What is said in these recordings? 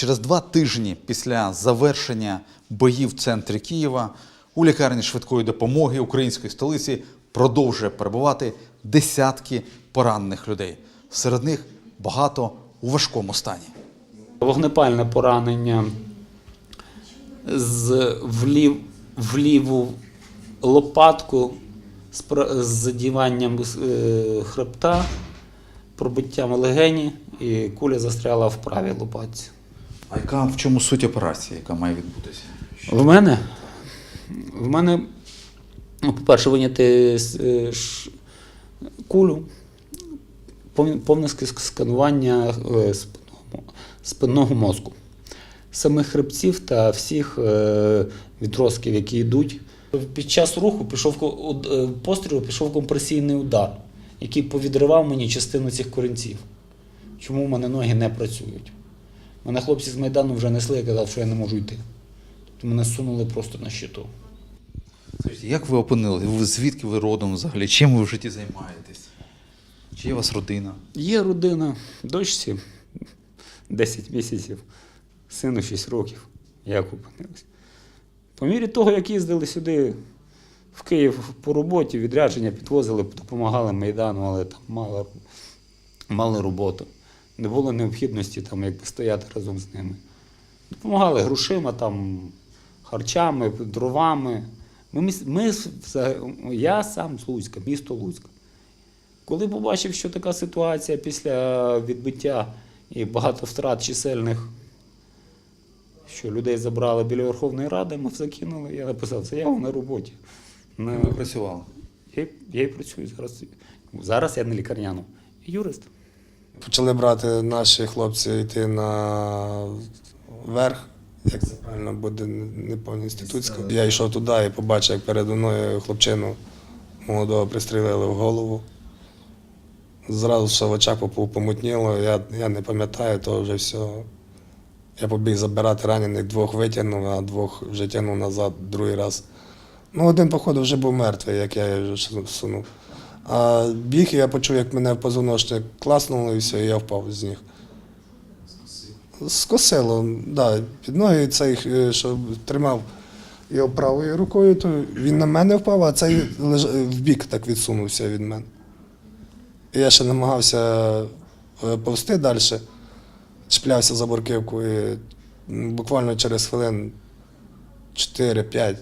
Через два тижні після завершення боїв в центрі Києва у лікарні швидкої допомоги української столиці продовжує перебувати десятки поранених людей. Серед них багато у важкому стані. Вогнепальне поранення з влів, в ліву лопатку з задіванням е, хребта, пробиттям легені, і куля застряла в правій лопатці. А яка в чому суть операції, яка має відбутися? В мене? В мене, ну, по-перше, виняти е, кулю, повне ск- сканування е, спинного, мозку, самих хребців та всіх е, відростків, які йдуть. Під час руху пішов пострілу пішов компресійний удар, який повідривав мені частину цих корінців. Чому в мене ноги не працюють? Мене хлопці з Майдану вже несли і казав, що я не можу йти. Тобто мене сунули просто на щиту. Скажіть, як ви опинилися? Звідки ви родом взагалі? Чим ви в житті займаєтесь? Чи є у вас родина? Є родина, дочці 10 місяців, сину 6 років. Як опинилися. По мірі того, як їздили сюди в Київ по роботі, відрядження підвозили, допомагали Майдану, але там мало, мали роботу. Не було необхідності там, якби стояти разом з ними. Допомагали грошима, там, харчами, дровами. Ми, ми, я сам з Луцька, місто Луцьк. Коли побачив, що така ситуація після відбиття і багато втрат чисельних, що людей забрали біля Верховної Ради, ми закинули, я написав заяву на роботі. На... Ви працювали? Я, я і працюю зараз. Зараз я на лікарняну. Юрист. Почали брати наші хлопці йти на верх, як це правильно буде, не інститутську. Я йшов туди і побачив, як передо мною хлопчину молодого пристрілили в голову. Зразу що в очах помутніло, я, я не пам'ятаю, то вже все. Я побіг забирати ранених, двох витягнув, а двох вже тягнув назад другий раз. Ну, один, походу, вже був мертвий, як я його сунув. А біг, я почув, як мене в позвоночник класнуло, і все, і я впав з ніг. Скосило, да, під ноги цей, е, що тримав його правою рукою, то він на мене впав, а цей в бік так відсунувся від мене. І я ще намагався е, повзти далі, чіплявся за борківку і буквально через хвилин 4-5 ви-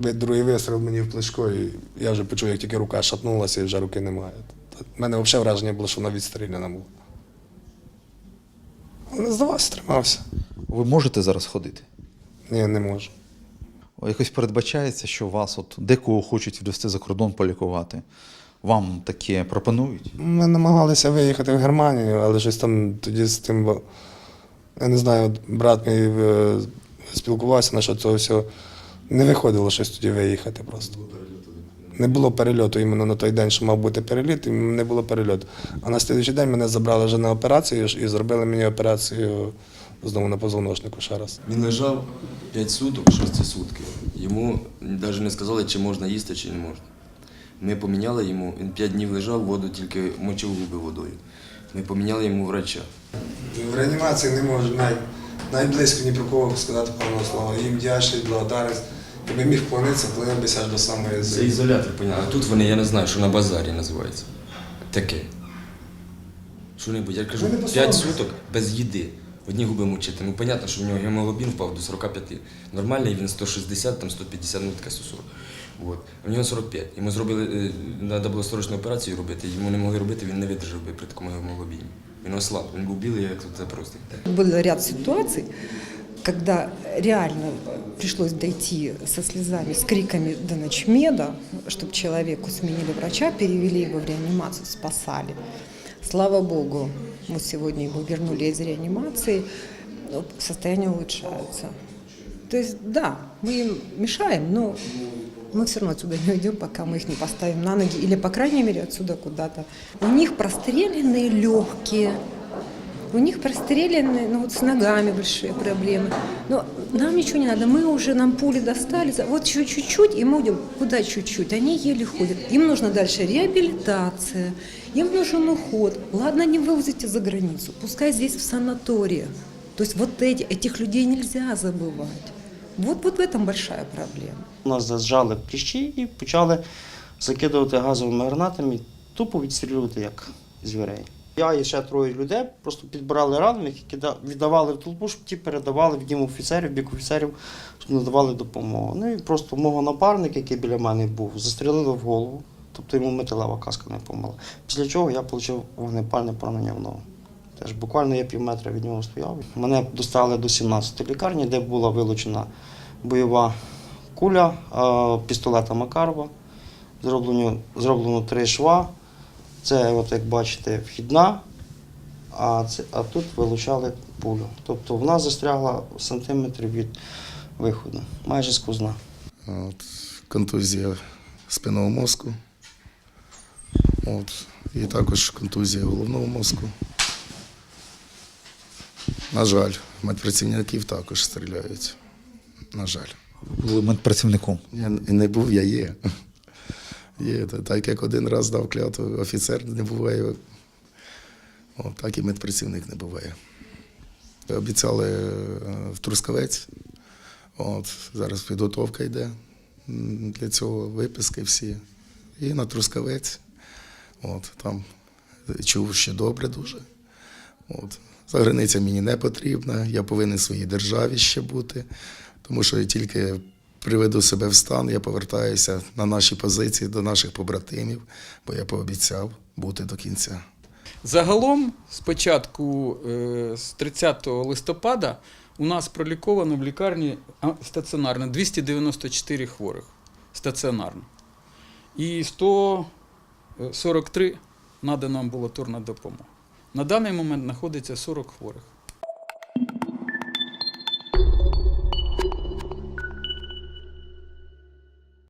другий вистріл мені в плечко, і я вже почув, як тільки рука шатнулася і вже руки немає. У мене взагалі враження було, що вона відстріляна була. Не здавався, тримався. Ви можете зараз ходити? Ні, не можу. Якось передбачається, що вас от декого хочуть відвести за кордон полікувати. Вам таке пропонують? Ми намагалися виїхати в Германію, але щось там тоді з тим, бо, я не знаю, брат мій е, спілкувався насчет цього всього. Не виходило щось тоді виїхати просто. Не було перельоту іменно на той день, що мав бути переліт, і не було перельоту. А на слідчий день мене забрали вже на операцію і зробили мені операцію знову на позвоночнику ще раз. Він лежав 5 суток, 6 сутки. Йому навіть не сказали, чи можна їсти, чи не можна. Ми поміняли йому, він 5 днів лежав, воду тільки мочив губи водою. Ми поміняли йому врача. В реанімації не можу навіть, навіть близько ні про кого сказати певного слова. Їм вдячний, благодарність. Якби міг вклонитися, вклонив аж до самої Це землі. ізолятор, поняли. А тут вони, я не знаю, що на базарі називається. Таке. Що-небудь, я кажу, Вони 5 послабились. суток без їди. Одні губи мучити. Ну, понятно, що в нього гемоглобін впав до 45. Нормальний він 160, там 150, ну таке 140. От. А в нього 45. Йому зробили, треба було срочну операцію робити, йому не могли робити, він не видержав би при такому гемоглобіні. Він ослаб, він був білий, як це просто. Был ряд ситуаций, когда реально пришлось дойти со слезами, с криками до ночмеда, чтобы человеку сменили врача, перевели его в реанимацию, спасали. Слава Богу, мы сегодня его вернули из реанимации, но состояние улучшается. То есть, да, мы им мешаем, но мы все равно отсюда не уйдем, пока мы их не поставим на ноги, или, по крайней мере, отсюда куда-то. У них простреленные легкие, у них прострелены, ну вот с ногами большие проблемы. Но нам ничего не надо, мы уже, нам пули достали, за- вот еще чуть-чуть, и мы уйдем. Куда чуть-чуть? Они еле ходят. Им нужна дальше реабилитация, им нужен уход. Ладно, не вывозите за границу, пускай здесь в санатории. То есть вот эти, этих людей нельзя забывать. Вот, вот в этом большая проблема. У нас зажали кліщі і почали закидувати газовими гранатами, тупо відстрілювати як звірей. Я і ще троє людей просто підбирали ранених і віддавали в толпу, щоб ті передавали в дім офіцерів, бік офіцерів, щоб надавали допомогу. Ну і просто мого напарника, який біля мене був, застрілили в голову, тобто йому металева каска не помила. Після чого я отримав вогнепальне поранення в ногу. Теж буквально я пів метра від нього стояв. Мене доставили до 17-ї лікарні, де була вилучена бойова куля пістолета Макарова. Зроблено, зроблено три шва. Це, от, як бачите, вхідна, а, це, а тут вилучали пулю. Тобто вона застрягла сантиметрів від виходу, майже сквозна. От, контузія спинного мозку. От, і також контузія головного мозку. На жаль, медпрацівників також стріляють. На жаль. Були медпрацівником. Я не був, я є. Є, так як один раз дав клятву, офіцер не буває. О, так і медпрацівник не буває. Обіцяли е, в Трускавець. От, зараз підготовка йде для цього, виписки всі. І на Трускавець. От, там чув, що добре дуже. От. За границя мені не потрібна, я повинен своїй державі ще бути, тому що я тільки приведу себе в стан, я повертаюся на наші позиції до наших побратимів, бо я пообіцяв бути до кінця. Загалом, спочатку е, з 30 листопада, у нас проліковано в лікарні стаціонарно 294 хворих стаціонарно. І 143 надана амбулаторна допомога. На даний момент знаходиться 40 хворих.